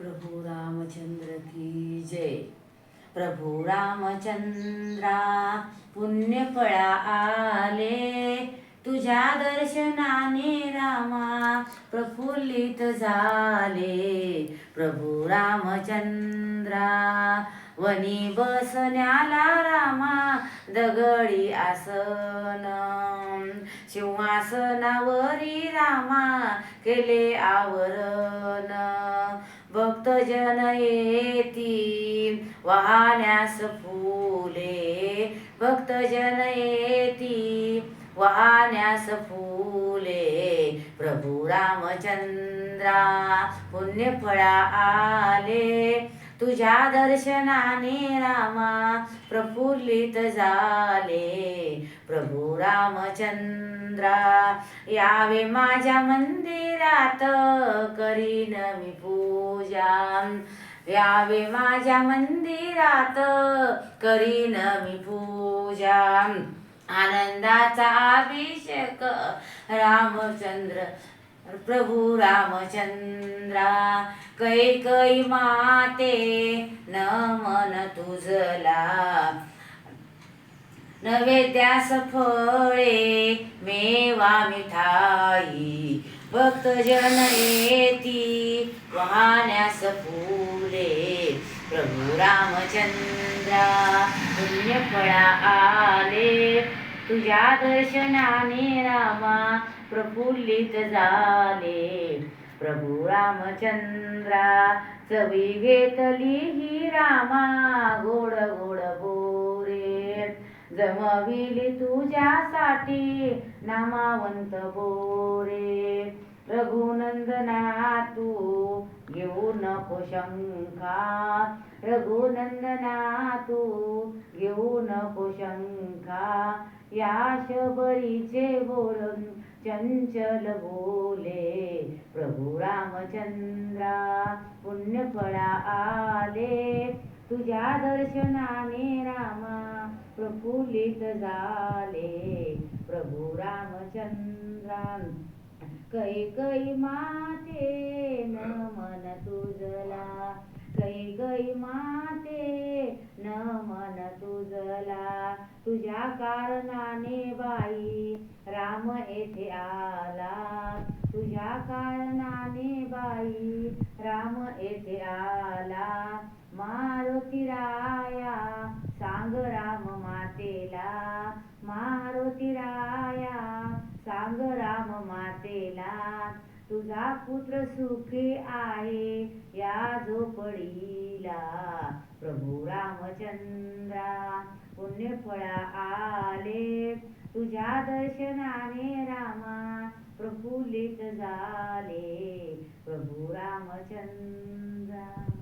प्रभू रामचंद्र की जय। प्रभू रामचंद्रा पुण्यफळा आले। तुझ्या दर्शनाने रामा प्रफुल्लित झाले। प्रभू रामचंद्रा वनी बसण्याला रामा दगडी आसन। सिंहासनावरी रामा केले आवरण। भक्तजन येती वाहण्यास फुले. भक्तजन येती वाहण्यास फुले. प्रभू रामचंद्रा पुण्यफळा आले. तुझ्या दर्शनाने रामा प्रफुल्लित झाले. प्रभू रामचंद्रा यावे माझ्या मंदिरात करीन मी पूजा. यावे माझ्या मंदिरात करीन मी पूजा. आनंदाचा अभिषेक रामचंद्र प्रभू रामचंद्रा कै कै माते नमन तुझला. नैवेद्यास फळे मेवा मिठाई भक्तजन येती वाहण्यास फुले. प्रभू रामचंद्रा पुण्यफळा आले. तुझ्या दर्शनाने रामा प्रफुल्लित झाले. प्रभू रामचंद्रा चवी घेतली ही रामा गोड गोड बोरे जमविली तुझ्यासाठी नामावंत बोरे रघुनंदना घेऊ नको शंका रघुनंदना तू घेऊ नको शंका या शबरीचे बोलून चंचल बोले प्रभू रामचंद्रा पुण्यफळा आले. तुझ्या दर्शनाने रामा प्रफुल्लित झाले. प्रभू रामचंद्रा कै कै माते नमन तुझला कै माते माते नमन तुझला तुझ्या कारणाने बाई राम येथे आला. तुझ्या कारणाने बाई राम येथे आला. तुझा पुत्र सुखी आहे या झोपडीला. प्रभू रामचंद्रा पुण्यफळा आले. तुझ्या दर्शनाने रामा प्रफुल्लित झाले. प्रभू रामचंद्रा.